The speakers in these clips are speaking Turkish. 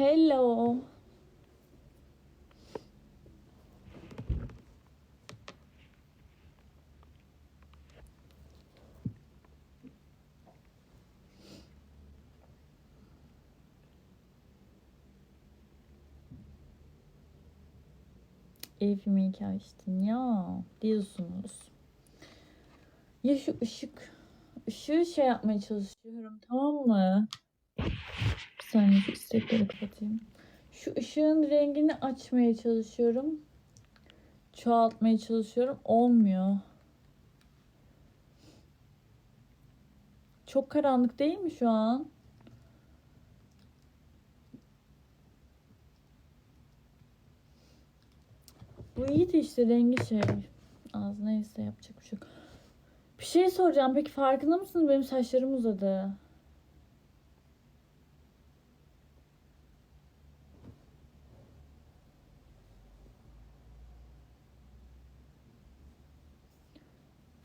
Hello. Evimi iyi ki açtın ya diyorsunuz. Ya şu ışık. Işığı şey yapmaya çalışıyorum tamam mı? Saniye şu istekleri kapatayım. Şu ışığın rengini açmaya çalışıyorum. Çoğaltmaya çalışıyorum. Olmuyor. Çok karanlık değil mi şu an? Bu iyi de işte rengi şey. Az neyse yapacak bir şey yok. Bir şey soracağım. Peki farkında mısınız? Benim saçlarım uzadı.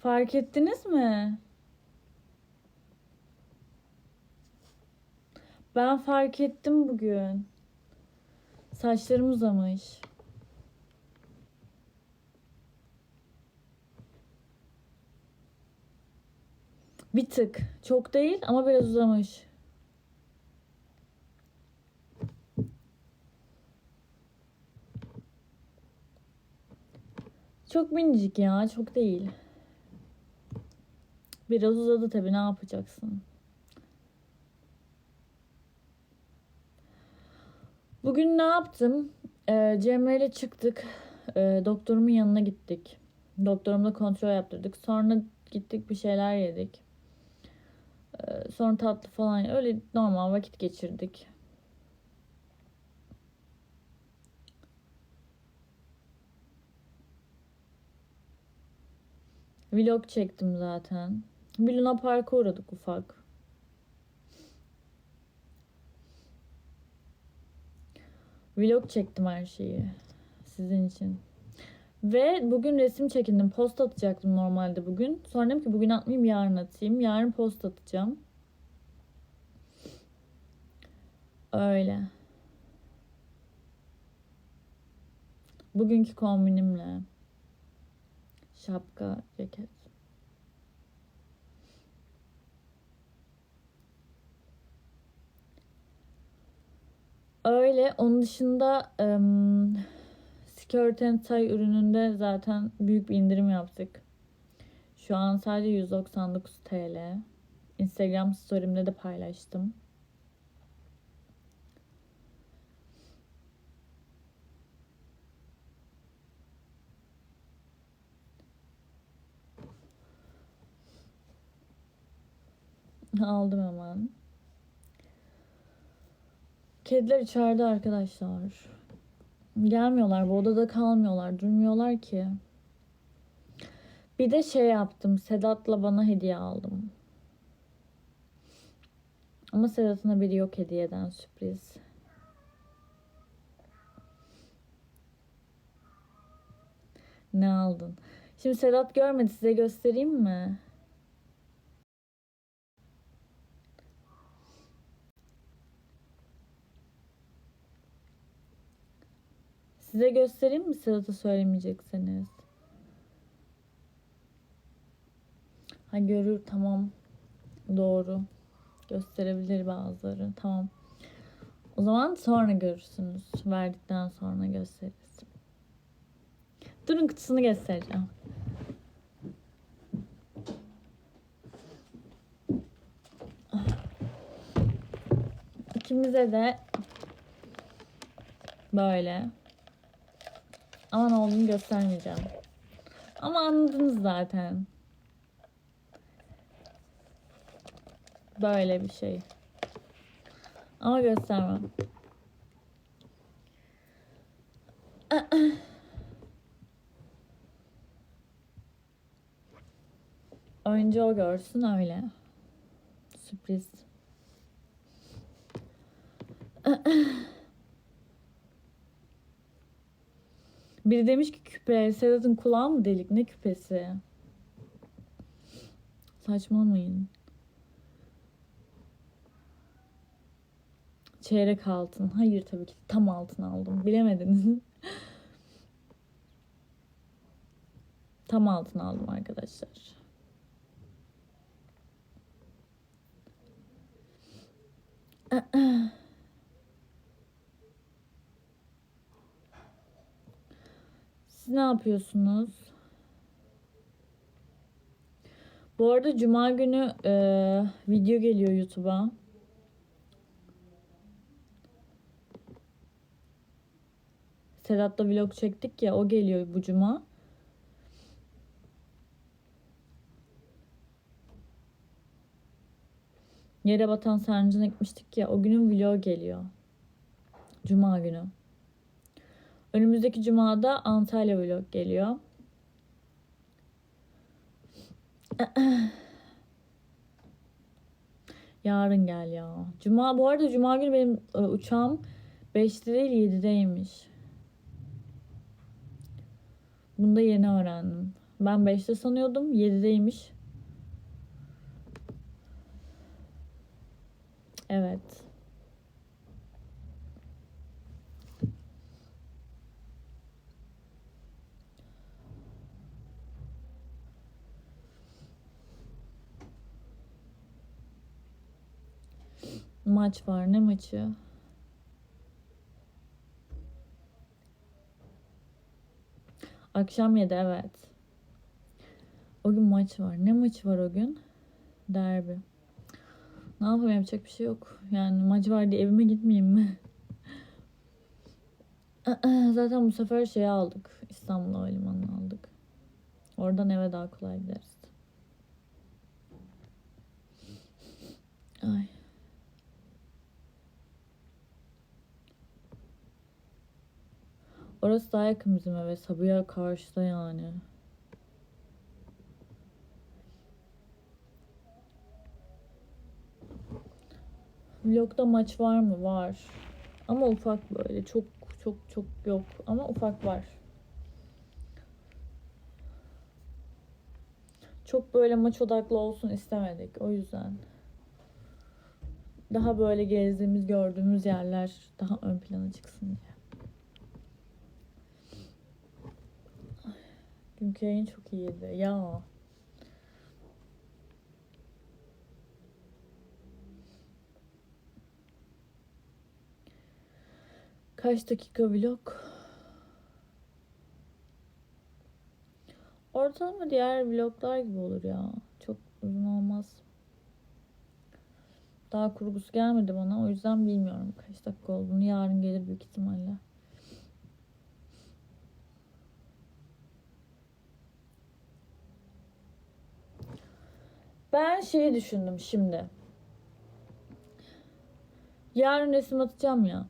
Fark ettiniz mi? Ben fark ettim bugün. Saçlarım uzamış. Bir tık. Çok değil ama biraz uzamış. Çok minicik ya. Çok değil. Biraz uzadı tabii. Ne yapacaksın? Bugün ne yaptım? Ee, Cemre ile çıktık. Ee, doktorumun yanına gittik. Doktorumla kontrol yaptırdık. Sonra gittik bir şeyler yedik. Ee, sonra tatlı falan öyle normal vakit geçirdik. Vlog çektim zaten. Bir Luna Park'a uğradık ufak. Vlog çektim her şeyi. Sizin için. Ve bugün resim çekindim. Post atacaktım normalde bugün. Sonra dedim ki bugün atmayayım yarın atayım. Yarın post atacağım. Öyle. Bugünkü kombinimle. Şapka, ceket. Öyle. Onun dışında ım, Skirt and Tie ürününde zaten büyük bir indirim yaptık. Şu an sadece 199 TL. Instagram story'imde de paylaştım. Aldım hemen. Kediler içeride arkadaşlar. Gelmiyorlar. Bu odada kalmıyorlar. Durmuyorlar ki. Bir de şey yaptım. Sedat'la bana hediye aldım. Ama Sedat'ın haberi yok hediyeden sürpriz. Ne aldın? Şimdi Sedat görmedi. Size göstereyim mi? Size göstereyim mi Sedat'a söylemeyecekseniz? Ha görür tamam. Doğru. Gösterebilir bazıları. Tamam. O zaman sonra görürsünüz. Verdikten sonra gösteririz. Durun kutusunu göstereceğim. İkimize de böyle. Ama ne olduğunu göstermeyeceğim. Ama anladınız zaten. Böyle bir şey. Ama göstermem. Önce o görsün öyle. Sürpriz. Biri demiş ki küpe. Sedat'ın kulağı mı delik? Ne küpesi? Saçmalamayın. çeyrek altın. Hayır tabii ki tam altın aldım. Bilemediniz. tam altın aldım arkadaşlar. Siz ne yapıyorsunuz? Bu arada cuma günü e, video geliyor YouTube'a. Sedat'la vlog çektik ya o geliyor bu cuma. Yere batan sarnıcına gitmiştik ya o günün vlog geliyor. Cuma günü. Önümüzdeki cumada Antalya vlog geliyor. Yarın gel ya. Cuma bu arada cuma günü benim e, uçağım 5'te değil 7'deymiş. Bunu da yeni öğrendim. Ben 5'te sanıyordum 7'deymiş. Evet. Maç var. Ne maçı? Akşam 7 evet. O gün maç var. Ne maçı var o gün? Derbi. Ne yapayım yapacak bir şey yok. Yani maç var diye evime gitmeyeyim mi? Zaten bu sefer şey aldık. İstanbul Havalimanı'nı aldık. Oradan eve daha kolay gideriz. Ay. Orası daha yakın bizim eve. Sabiha karşıda yani. Vlogda maç var mı? Var. Ama ufak böyle. Çok çok çok yok. Ama ufak var. Çok böyle maç odaklı olsun istemedik. O yüzden. Daha böyle gezdiğimiz, gördüğümüz yerler daha ön plana çıksın diye. Dünkü yayın çok iyiydi. Ya. Kaç dakika vlog? Ortalama diğer vloglar gibi olur ya. Çok uzun olmaz. Daha kurgusu gelmedi bana. O yüzden bilmiyorum kaç dakika olduğunu. Yarın gelir büyük ihtimalle. Ben şeyi düşündüm şimdi. Yarın resim atacağım ya.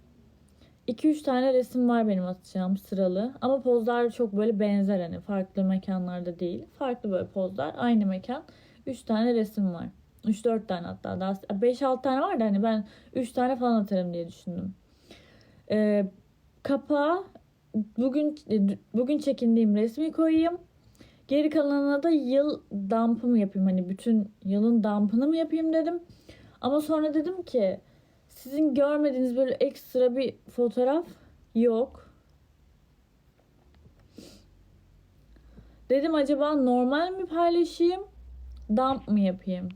2-3 tane resim var benim atacağım sıralı. Ama pozlar çok böyle benzer hani farklı mekanlarda değil. Farklı böyle pozlar. Aynı mekan. 3 tane resim var. 3-4 tane hatta daha 5-6 tane var da hani ben 3 tane falan atarım diye düşündüm. Ee, kapağa bugün bugün çekindiğim resmi koyayım. Geri kalanına da yıl dump'ı mı yapayım? Hani bütün yılın dump'ını mı yapayım dedim. Ama sonra dedim ki sizin görmediğiniz böyle ekstra bir fotoğraf yok. Dedim acaba normal mi paylaşayım? Dump mı yapayım?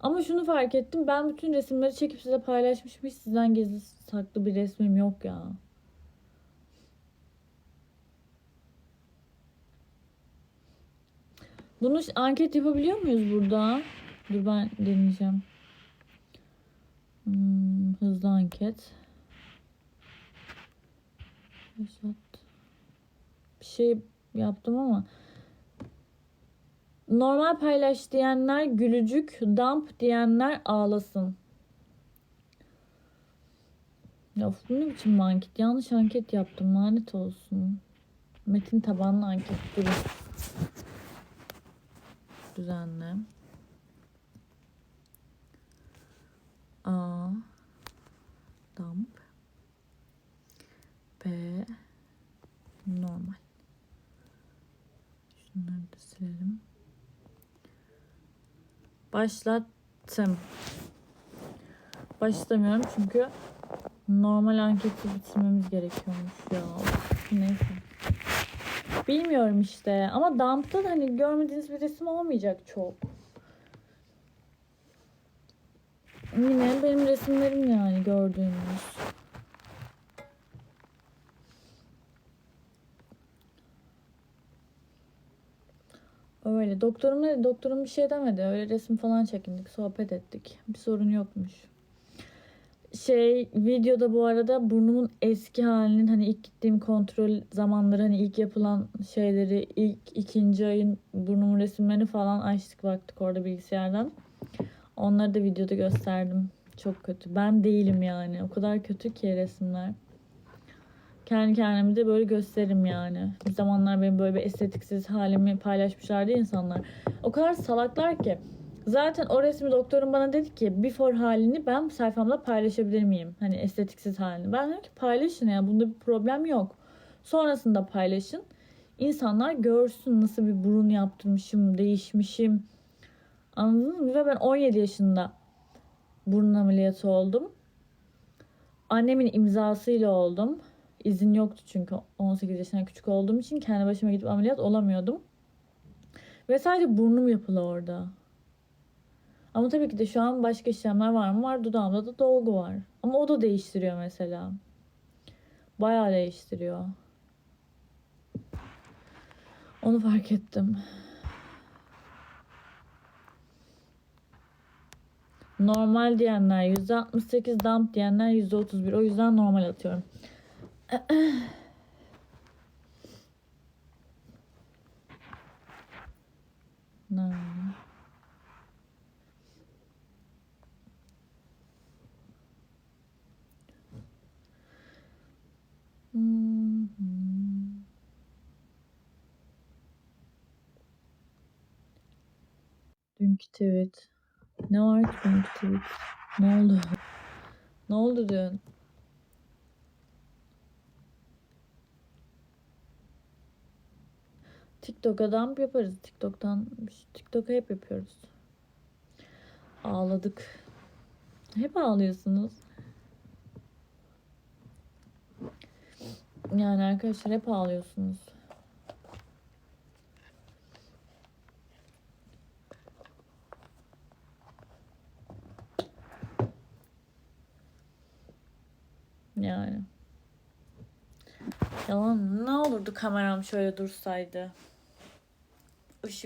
Ama şunu fark ettim. Ben bütün resimleri çekip size paylaşmışım. Hiç sizden gizli saklı bir resmim yok ya. Bunu anket yapabiliyor muyuz burada? Dur ben deneyeceğim. Hmm, hızlı anket. Yaşat. Bir şey yaptım ama normal paylaş diyenler gülücük, dump diyenler ağlasın. Ya bu ne biçim anket? Yanlış anket yaptım. Lanet olsun. Metin tabanlı anket. Durun düzenle. A damp B normal. Şunları da silelim. Başlattım. Başlamıyorum çünkü normal anketi bitirmemiz gerekiyormuş ya. Neyse. Bilmiyorum işte ama Dump'ta da hani görmediğiniz bir resim olmayacak çok. Yine benim resimlerim yani gördüğünüz. Öyle. Doktorum ne? Doktorum bir şey demedi. Öyle resim falan çekindik, sohbet ettik. Bir sorun yokmuş. Şey videoda bu arada burnumun eski halinin hani ilk gittiğim kontrol zamanları hani ilk yapılan şeyleri ilk ikinci ayın burnumun resimlerini falan açtık baktık orada bilgisayardan. Onları da videoda gösterdim. Çok kötü. Ben değilim yani. O kadar kötü ki resimler. Kendi kendime de böyle gösteririm yani. Bir zamanlar benim böyle bir estetiksiz halimi paylaşmışlardı insanlar. O kadar salaklar ki. Zaten o resmi doktorum bana dedi ki before halini ben sayfamda paylaşabilir miyim? Hani estetiksiz halini. Ben dedim ki paylaşın ya bunda bir problem yok. Sonrasında paylaşın. İnsanlar görsün nasıl bir burun yaptırmışım, değişmişim. Anladınız mı? Ve ben 17 yaşında burun ameliyatı oldum. Annemin imzasıyla oldum. İzin yoktu çünkü 18 yaşından küçük olduğum için kendi başıma gidip ameliyat olamıyordum. Ve sadece burnum yapılı orada. Ama tabii ki de şu an başka işlemler var mı? Var. Dudağımda da dolgu var. Ama o da değiştiriyor mesela. Bayağı değiştiriyor. Onu fark ettim. Normal diyenler %68, dump diyenler %31. O yüzden normal atıyorum. Nerede? Hmm. Dünkü tweet. Ne var dünkü tweet? Ne oldu? Ne oldu dün? TikTok'a dump yaparız. TikTok'tan TikTok'a hep yapıyoruz. Ağladık. Hep ağlıyorsunuz. Yani arkadaşlar hep ağlıyorsunuz. Yani. Yalan ne olurdu kameram şöyle dursaydı.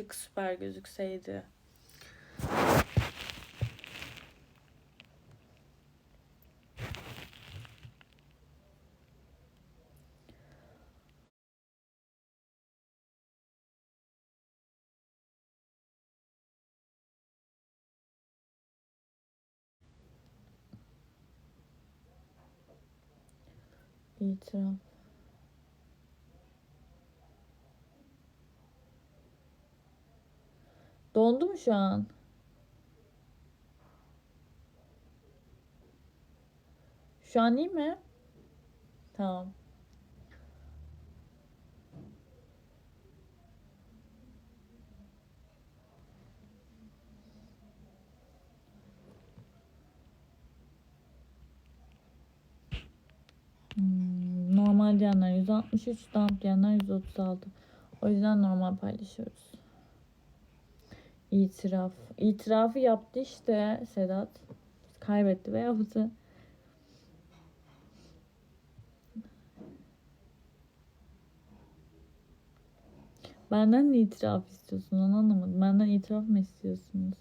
Işık süper gözükseydi. İtiraf. Dondu mu şu an? Şu an iyi mi? Tamam. Hmm, normal diyenler 163, dump diyenler 136. O yüzden normal paylaşıyoruz. İtiraf. İtirafı yaptı işte Sedat. Kaybetti ve yaptı. Benden ne itiraf istiyorsun onu anlamadım. Benden itiraf mı istiyorsunuz?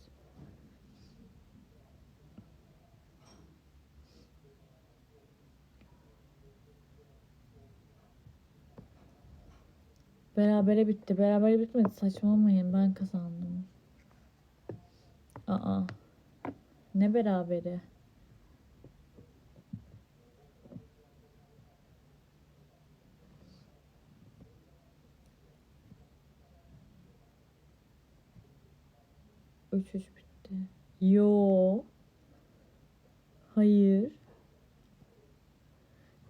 Berabere bitti. Berabere bitmedi. Saçmalamayın. Ben kazandım. Aa. Ne berabere? Üç üç bitti. Yo. Hayır.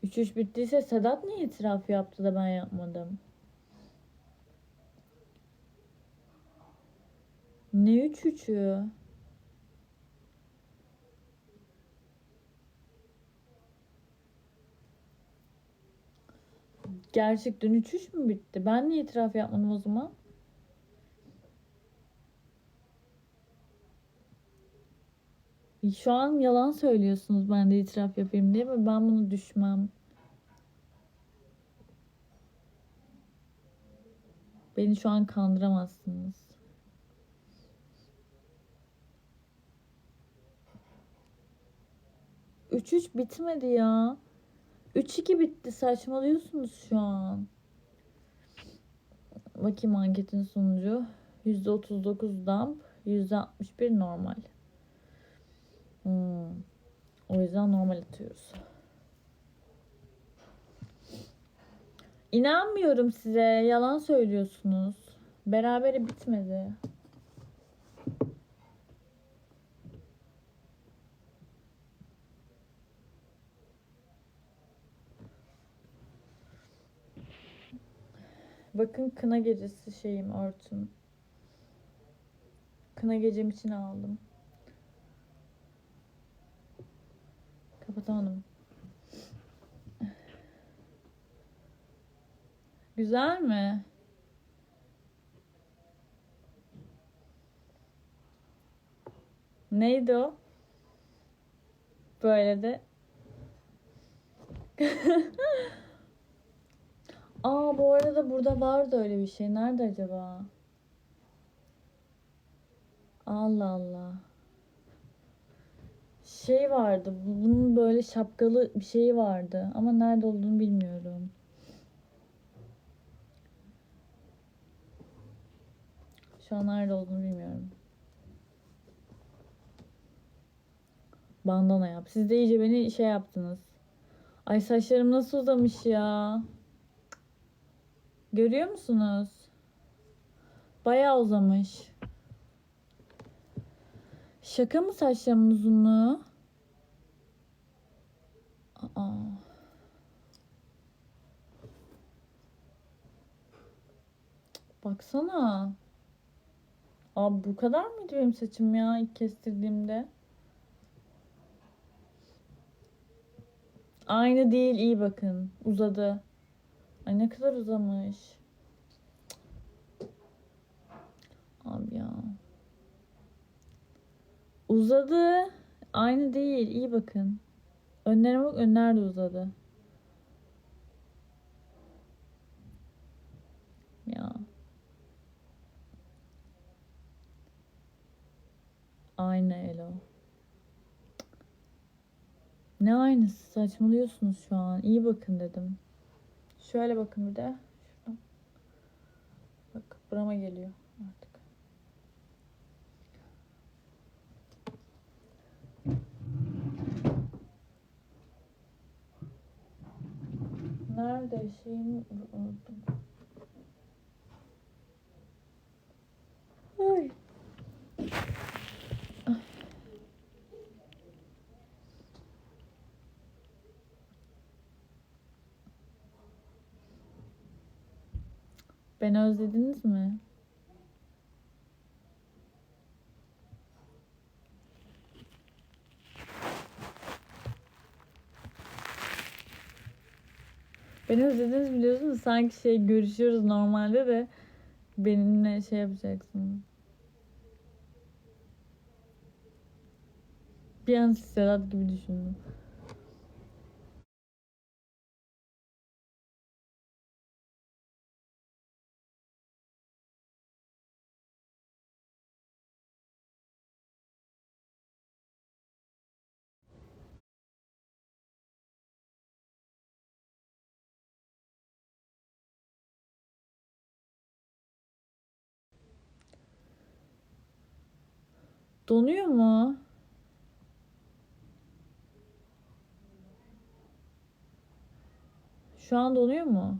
Üç üç bittiyse Sedat niye itiraf yaptı da ben yapmadım? Ne üç üçü? Gerçekten 3-3 mü bitti? Ben niye itiraf yapmadım o zaman? Şu an yalan söylüyorsunuz ben de itiraf yapayım diye ve ben bunu düşmem. Beni şu an kandıramazsınız. Üç üç bitmedi ya. 3-2 bitti. Saçmalıyorsunuz şu an. Bakayım anketin sonucu. %39 damp, %61 normal. Hmm. O yüzden normal atıyoruz. İnanmıyorum size. Yalan söylüyorsunuz. Berabere bitmedi. Bakın kına gecesi şeyim örtüm. Kına gecem için aldım. Kapatamadım. Güzel mi? Neydi o? Böyle de. Aa bu arada burada vardı öyle bir şey. Nerede acaba? Allah Allah. Şey vardı. Bunun böyle şapkalı bir şeyi vardı. Ama nerede olduğunu bilmiyorum. Şu an nerede olduğunu bilmiyorum. Bandana yap. Siz de iyice beni şey yaptınız. Ay saçlarım nasıl uzamış ya. Görüyor musunuz? Bayağı uzamış. Şaka mı saçlarımın uzunluğu? Aa. Baksana. Abi bu kadar mıydı benim saçım ya ilk kestirdiğimde? Aynı değil iyi bakın. Uzadı. Ay ne kadar uzamış. Abi ya. Uzadı. Aynı değil. iyi bakın. Önlerime bak. Önler de uzadı. Ya. Aynı Elo. Ne aynısı saçmalıyorsunuz şu an. İyi bakın dedim. Şöyle bakın bir de. Şuradan. Bak burama geliyor artık. Nerede şeyimi unuttum. Ay. Beni özlediniz mi? Beni özlediniz biliyorsunuz. Sanki şey görüşüyoruz normalde de benimle şey yapacaksın. Bir an Sedat gibi düşündüm. Donuyor mu? Şu an donuyor mu?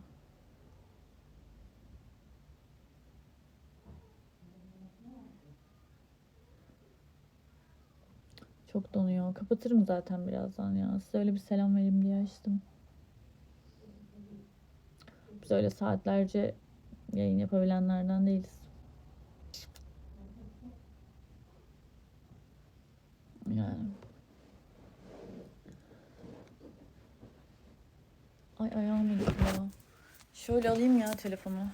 Çok donuyor. Kapatırım zaten birazdan ya. Size öyle bir selam vereyim diye açtım. Biz öyle saatlerce yayın yapabilenlerden değiliz. Yani. Ay ayağım ya. Şöyle alayım ya telefonu.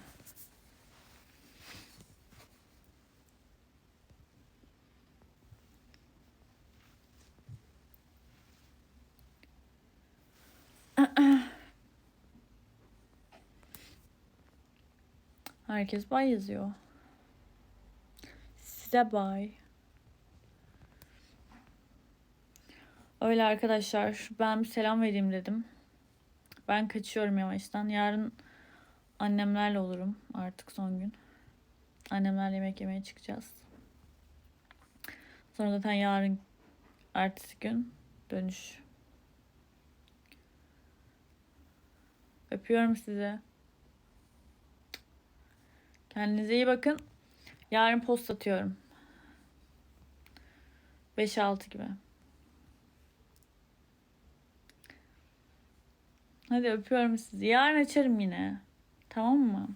Herkes bay yazıyor. Size bay. Öyle arkadaşlar. Ben bir selam vereyim dedim. Ben kaçıyorum yavaştan. Yarın annemlerle olurum artık son gün. Annemlerle yemek yemeye çıkacağız. Sonra zaten yarın ertesi gün dönüş. Öpüyorum sizi. Kendinize iyi bakın. Yarın post atıyorum. 5-6 gibi. Hadi öpüyorum sizi. Yarın açarım yine. Tamam mı?